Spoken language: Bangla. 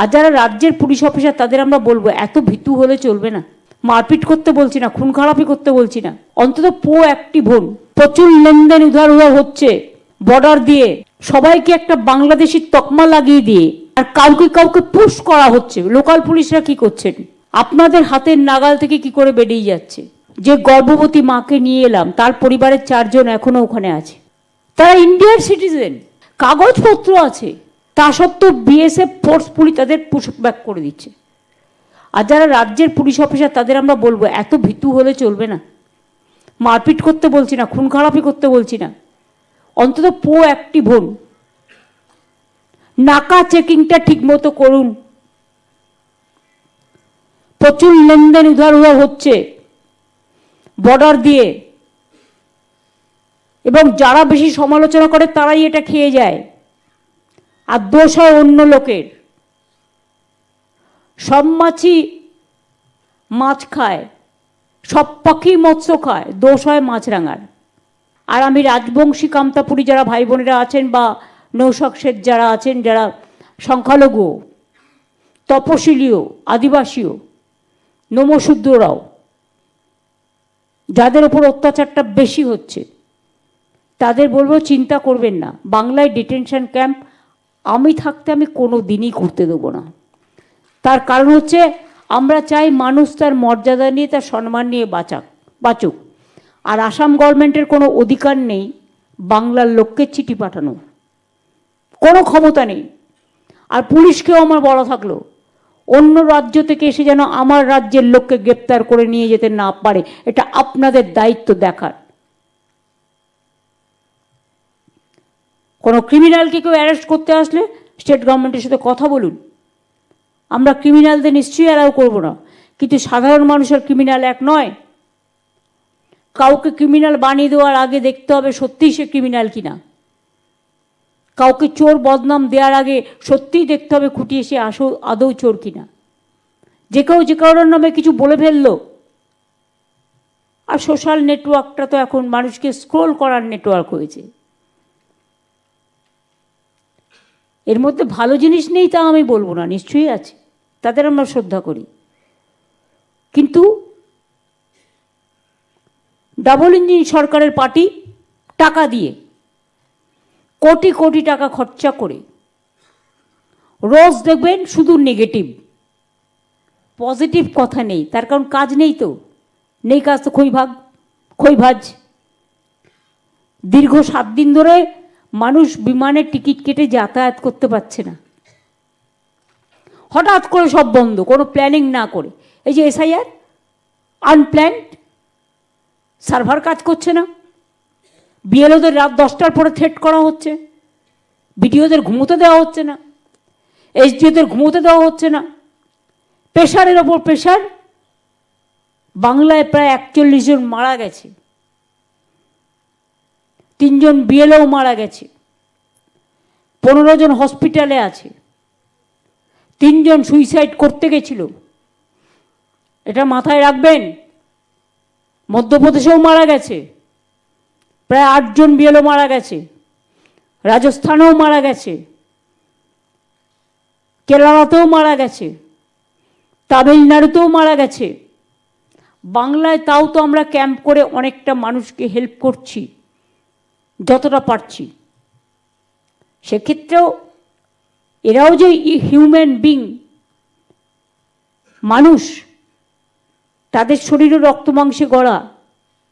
আর যারা রাজ্যের পুলিশ অফিসার, তাদের আমরা বলব, এত ভীতু হলে চলবে না। মারপিট করতে বলছি না, খুন খারাপি করতে বলছি না। অন্তত পো একটি ভোন প্রচুর লেনদেন উধার উধার হচ্ছে বর্ডার দিয়ে। সবাইকে একটা বাংলাদেশি তকমা লাগিয়ে দিয়ে, আর কাউকে কাউকে পুশ করা হচ্ছে। লোকাল পুলিশরা কি করছেন? আপনাদের হাতের নাগাল থেকে কি করে বেরিয়ে যাচ্ছে? যে গর্ভবতী মাকে নিয়ে এলাম, তার পরিবারের চারজন এখনও ওখানে আছে। তারা ইন্ডিয়ার সিটিজেন কাগজপত্র আছে। তা সত্ত্বেও বিএসএফ ফোর্সফুলি তাদের পুশ ব্যাক করে দিচ্ছে। আর যারা রাজ্যের পুলিশ অফিসার তাদের আমরা বলব, এত ভীতু হলে চলবে না। মারপিট করতে বলছি না, খুন খারাপি করতে বলছি না। অন্তত পো একটি ভোন নাকা চেকিংটা ঠিক মতো করুন। প্রচুর লেনদেন উধার উধার হচ্ছে বর্ডার দিয়ে। এবং যারা বেশি সমালোচনা করে, তারাই এটা খেয়ে যায়। আর দোষ হয় অন্য লোকের। সব মাছই মাছ খায়, সব পাখি মৎস্য খায়, দোষ হয় মাছরাঙার আর আমি রাজবংশী কামতাপুরী যারা ভাই বোনেরা আছেন বা নৌশক যারা আছেন, যারা সংখ্যালঘু, তপশিলীয়, আদিবাসীও, নমশূদ্ররাও, যাদের ওপর অত্যাচারটা বেশি হচ্ছে, তাদের বলব চিন্তা করবেন না। বাংলায় ডিটেনশন ক্যাম্প আমি থাকতে আমি কোনো দিনই করতে দেবো না। তার কারণ হচ্ছে, আমরা চাই মানুষ তার মর্যাদা নিয়ে, তার সম্মান নিয়ে বাঁচাক, বাঁচুক। আর আসাম গভর্নমেন্টের কোনো অধিকার নেই বাংলার লোককে চিঠি পাঠানো কোনো ক্ষমতা নেই। আর পুলিশকেও আমার বলা থাকল, অন্য রাজ্য থেকে এসে যেন আমার রাজ্যের লোককে গ্রেপ্তার করে নিয়ে যেতে না পারে, এটা আপনাদের দায়িত্ব দেখার। কোনো ক্রিমিনালকে কেউ অ্যারেস্ট করতে আসলে স্টেট গভর্নমেন্টের সাথে কথা বলুন। আমরা ক্রিমিনালদের নিশ্চয়ই অ্যালাউ করব না। কিন্তু সাধারণ মানুষের ক্রিমিনাল এক নয়। কাউকে ক্রিমিনাল বানিয়ে দেওয়ার আগে দেখতে হবে সত্যিই সে ক্রিমিনাল কিনা। কাউকে চোর বদনাম দেওয়ার আগে সত্যিই দেখতে হবে খুঁটিয়ে সে আসো আদৌ চোর কিনা। যে কেউ যে কারোর নামে কিছু বলে ফেলল। আর সোশ্যাল নেটওয়ার্কটা তো এখন মানুষকে স্ক্রোল করার নেটওয়ার্ক হয়েছে। এর মধ্যে ভালো জিনিস নেই তা আমি বলব না, নিশ্চয়ই আছে, তাদের আমরা শ্রদ্ধা করি। কিন্তু ডাবল ইঞ্জিন সরকারের পার্টি টাকা দিয়ে, কোটি কোটি টাকা খরচা করে, রোজ দেখবেন শুধু নেগেটিভ পজিটিভ কথা নেই, তার কারণ কাজ নেই তো, নেই কাজ তো খৈভাগ খৈভাজ দীর্ঘ সাত দিন ধরে মানুষ বিমানের টিকিট কেটে যাতায়াত করতে পারছে না। হঠাৎ করে সব বন্ধ, কোনো প্ল্যানিং না করে। এই যে এসআইআর আনপ্ল্যান্ড সার্ভার কাজ করছে না। বিএলওদের রাত দশটার পরে থ্রেট করা হচ্ছে। বিডিওদের ঘুমোতে দেওয়া হচ্ছে না। এসডিওদের ঘুমোতে দেওয়া হচ্ছে না। প্রেশারের ওপর প্রেশার বাংলায় প্রায় একচল্লিশ জন মারা গেছে। তিনজন বিএলও মারা গেছে। পনেরো জন হসপিটালে আছে। তিনজন সুইসাইড করতে গেছিল। এটা মাথায় রাখবেন, মধ্যপ্রদেশেও মারা গেছে। প্রায় আটজন বিএলও মারা গেছে। রাজস্থানেও মারা গেছে। কেরালাতেও মারা গেছে। তামিলনাড়ুতেও মারা গেছে। বাংলায় তাও তো আমরা ক্যাম্প করে অনেকটা মানুষকে হেল্প করছি। যতটা পারছি। সেক্ষেত্রেও এরাও যে হিউম্যান বিং মানুষ তাদের শরীরও রক্ত মাংসে গড়া